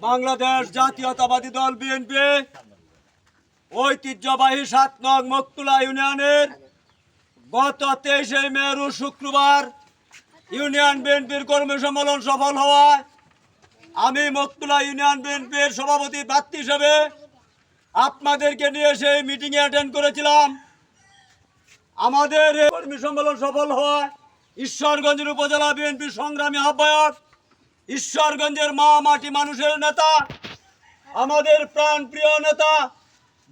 বাংলাদেশ জাতীয়তাবাদী দল বিএনপি, ঐতিহ্যবাহী সাত নং মকতুলা ইউনিয়নের গত তেইশে মে রোজ শুক্রবার ইউনিয়ন বিএনপির কর্মী সম্মেলন সফল হওয়ায় আমি মকতুলা ইউনিয়ন বিএনপির সভাপতি প্রার্থী হিসেবে আপনাদেরকে নিয়ে সেই মিটিংয়ে অ্যাটেন্ড করেছিলাম। আমাদের কর্মী সম্মেলন সফল হওয়ায় ঈশ্বরগঞ্জের উপজেলা বিএনপির সংগ্রামী আহ্বায়ক ঈশ্বরগঞ্জের মা মাটি মানুষের নেতা, আমাদের প্রাণ প্রিয় নেতা,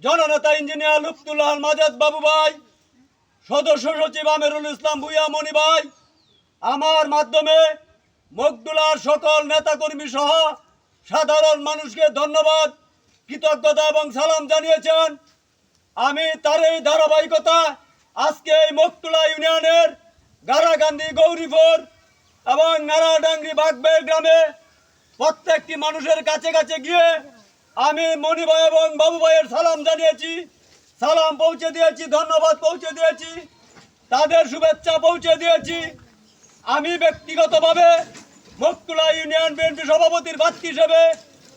জননেতা ইঞ্জিনিয়ার লুপ্তুল্লাহ মাজাদ বাবু ভাই, সদস্য সচিব আমিরুল ইসলাম ভুইয়া মনি ভাই, আমার মাধ্যমে মকদুলার সকল নেতাকর্মী সহ সাধারণ মানুষকে ধন্যবাদ, কৃতজ্ঞতা এবং সালাম জানিয়েছেন। আমি তার এই ধারাবাহিকতা আজকে এই মকতুলা ইউনিয়নের গারাগান্ধী গৌরীপুর এবং নারাডাঙ্গি বাগবের গ্রামে প্রত্যেকটি মানুষের কাছে কাছে গিয়ে আমি মণিভাই এবং বাবু ভাইয়ের সালাম জানিয়েছি। সালাম পৌঁছে দিয়েছি, ধন্যবাদ পৌঁছে দিয়েছি। তাদের শুভেচ্ছা পৌঁছে দিয়েছি। আমি ব্যক্তিগতভাবে মকতুলা ইউনিয়ন বিএনপি সভাপতির প্রার্থী হিসেবে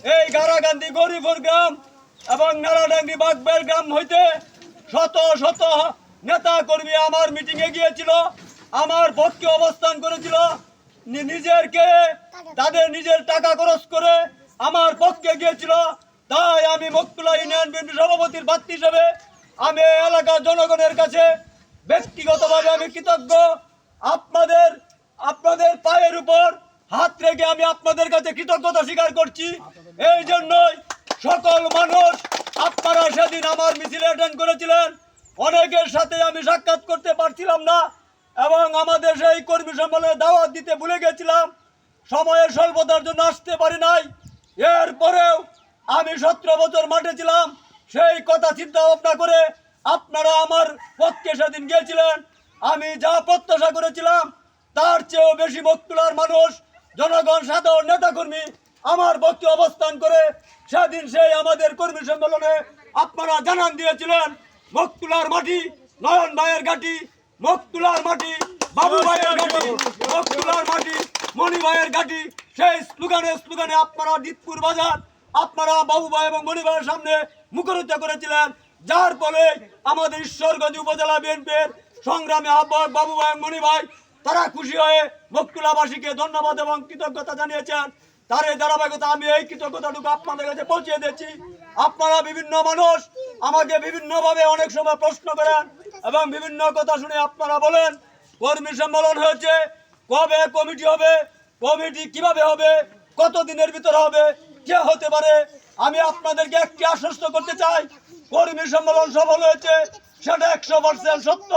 এই গারাগান্ধী গরিপুর গ্রাম এবং নারাডাঙ্গি বাগবের গ্রাম হইতে শত শত নেতা কর্মী আমার মিটিংয়ে গিয়েছিল, আমার পক্ষে অবস্থান করেছিল। নিজেরকে, তাদের নিজের টাকা খরচ করে আমার পক্ষে গিয়েছিল। তাই আমি মকতুলা ইউনিয়ন বিএনপি সভাপতির প্রার্থী হিসেবে আমি এলাকার জনগণের কাছে ব্যক্তিগতভাবে আমি কৃতজ্ঞ। আপনাদের আপনাদের পায়ের উপর হাত রেখে আমি আপনাদের কাছে কৃতজ্ঞতা স্বীকার করছি। এই জন্যই সকল মানুষ, আপনারা সেদিন আমার মিছিলে অ্যাটেন্ড করেছিলেন। অনেকের সাথে আমি সাক্ষাৎ করতে পারছিলাম না। এবং আমাদের সেই কর্মী সম্মেলনে দাওয়াত দিতে ভুলে গেছিলাম। সময়ের স্বল্পতার জন্য আসতে পারি নাই। এরপরেও আমি সতেরো বছর মাঠে ছিলাম। সেই কথা চিন্তা ভাবনা করে আপনারা আমার পক্ষে সেদিন গিয়েছিলেন। আমি যা প্রত্যাশা করেছিলাম, তার চেয়েও বেশি বক্তুলার মানুষ, জনগণ, সাধারণ নেতাকর্মী আমার পক্ষে অবস্থান করে সেদিন সেই আমাদের কর্মী সম্মেলনে আপনারা জানান দিয়েছিলেন বক্তুলার মাটি, নয়ন ভাইয়ের ঘাটি মকতুলার মাটি বাবু ভাইয়ের ঘাটি মকতুলার মাটি। মণি ভাইয়ের ঘাটি সেই স্লোগানে স্লোগানে আপনারা দিতপুর বাজার আপনারা বাবু ভাই এবং মণি ভাইয়ের সামনে মুখরিত করেছিলেন। যার ফলে আমাদের ঈশ্বরগঞ্জ উপজেলা বিএনপির সংগ্রামী আহ্বায়ক বাবু ভাই এবং মণি ভাই তারা খুশি হয়ে মকতুলাবাসীকে ধন্যবাদ এবং কৃতজ্ঞতা জানিয়েছেন। তার এই ধারাবাহিকতা আমি এই কৃতজ্ঞতাটুকু আপনাদের কাছে পৌঁছে দিচ্ছি। আপনারা বিভিন্ন মানুষ আমাকে বিভিন্নভাবে অনেক সময় প্রশ্ন করেন এবং বিভিন্ন কথা শুনে আপনারা বলেন, কর্মী সম্মেলন হয়েছে, কবে কমিটি হবে, কমিটি কীভাবে হবে কত দিনের ভিতরে হবে, কে হতে পারে? আমি আপনাদেরকে একটি আশ্বস্ত করতে চাই, কর্মী সম্মেলন সফল হয়েছে, সেটা একশো পার্সেন্ট সত্য।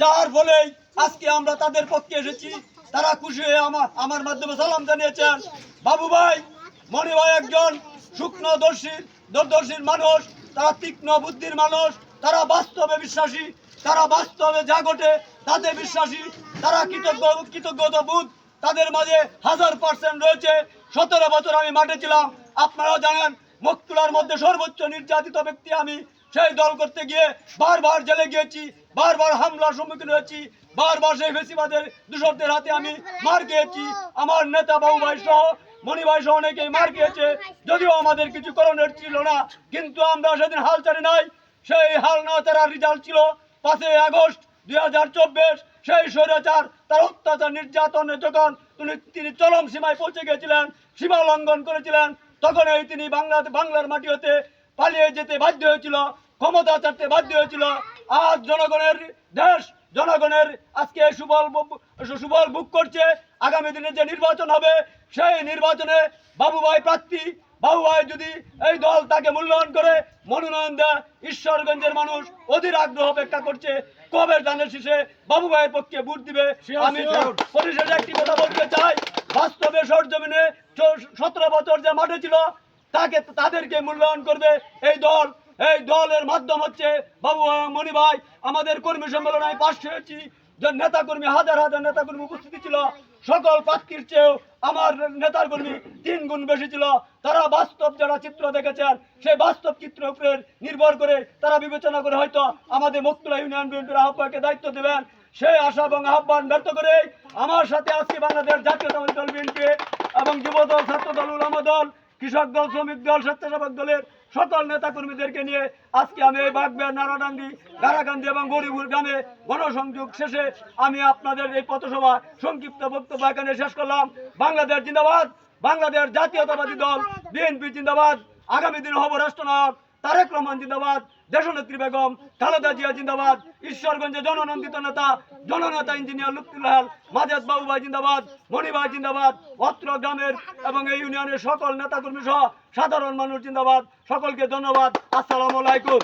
যার ফলেই আজকে আমরা তাদের পক্ষে এসেছি, তারা খুশি হয়ে আমার আমার মাধ্যমে সালাম জানিয়েছেন। বাবু ভাই, মণি ভাই একজন শুকনদর্শী দূরদর্শীর মানুষ, তারা তীক্ষ্ণ বুদ্ধির মানুষ, তারা বাস্তবে বিশ্বাসী তারা বাস্তবে যা ঘটে, তাতে বিশ্বাসী, তারা কৃতজ্ঞ, কৃতজ্ঞতা বুধ তাদের মাঝে হাজার পার্সেন্ট রয়েছে। সতেরো বছর আমি মাঠে ছিলাম, আপনারাও জানেন, মকতুলার মধ্যে সর্বোচ্চ নির্যাতিত ব্যক্তি আমি। সেই দল করতে গিয়ে বারবার জেলে গিয়েছি, বারবার হামলার সম্মুখীন হয়েছি, বারবার সেই ফেসিবাদের দূষকদের হাতে আমি মার খেয়েছি। আমার নেতা বাবু ভাই সহ, মণি ভাই সহ অনেকেই মার খেয়েছে। যদিও আমাদের কিছু করণের ছিল না, কিন্তু আমরা সেদিন হাল ছাড়ি নাই। সেই হাল না ছাড়ার রেজাল্ট ছিল পাঁচই আগস্ট দুই হাজার চব্বিশ, সেই স্বৈরাচার, তার অত্যাচার নির্যাতনে যখন তিনি তিনি চরম সীমায় পৌঁছে গিয়েছিলেন, সীমা লঙ্ঘন করেছিলেন তখন এই তিনি বাংলা বাংলার মাটি হতে পালিয়ে যেতে বাধ্য হয়েছিল, ক্ষমতা ছাড়তে বাধ্য হয়েছিল। আজ জনগণের দেশ, জনগণের আজকে সুবল বু- সুবল বুক করছে। আগামী দিনে যে নির্বাচন হবে, সেই নির্বাচনে বাবু ভাই প্রার্থী বাবু যদি এই দল তাকে মূল্যায়ন করে মনোনয়ন দেয় ঈশ্বরগঞ্জের মানুষ অধীর আগ্রহ অপেক্ষা করছে। কবে ধানের শীষে বাবু ভাইয়ের পক্ষে ভোট দিবে? আমি পরিশেষে একটি কথা বলতে চাই। বাস্তবে সরজমিনে সতেরো বছর যে মাঠে ছিল তাকে তাদেরকে মূল্যায়ন করবে এই দল। এই দলের মাধ্যম হচ্ছে বাবু মণি ভাই আমাদের কর্মী সম্মেলনে পাশ হয়েছি। যে নেতা কর্মী হাজার হাজার নেতা কর্মী উপস্থিতি ছিল। সকল প্রার্থীর চেয়েও আমার নেতার কর্মী তিন গুণ বেশি ছিল। তারা বাস্তব যারা চিত্র দেখেছেন, সেই বাস্তব চিত্রের উপরে নির্ভর করে তারা বিবেচনা করে হয়তো আমাদের মুক্তলা ইউনিয়ন বিএনপির আহ্বায়ককে দায়িত্ব দেবেন। সেই আশা এবং আহ্বান ব্যর্থ করে আমার সাথে আজকে বাংলাদেশ জাতীয়তাবাদী দল বিএনপি এবং যুবদল, ছাত্রদল, উলামা দল, কৃষক দল, শ্রমিক দল, স্বেচ্ছাসেবক দলের সকল নেতা কর্মীদেরকে নিয়ে আজকে আমি এই বাগবে নারাডাঙ্গি গারাকান্দি এবং গরিবুর গ্রামে গণসংযোগ শেষে আমি আপনাদের এই পথসভা সংক্ষিপ্ত বক্তব্য এখানে শেষ করলাম। বাংলাদেশ জিন্দাবাদ, বাংলাদেশ জাতীয়তাবাদী দল, বিএনপি জিন্দাবাদ। আগামী দিন হব রাষ্ট্রনায়ক। তারেক রহমান জিন্দাবাদ, দেশনেত্রী বেগম, খালেদা জিয়া জিন্দাবাদ, ঈশ্বরগঞ্জে জননন্দিত নেতা, জননেতা ইঞ্জিনিয়ার লুকুল্লাহাল মাজেদ বাবু ভাই জিন্দাবাদ, মণিভাই জিন্দাবাদ, অত্র গ্রামের এবং এই ইউনিয়নের সকল নেতাকর্মী সহ সাধারণ মানুষ জিন্দাবাদ। সকলকে ধন্যবাদ। আসসালামু আলাইকুম।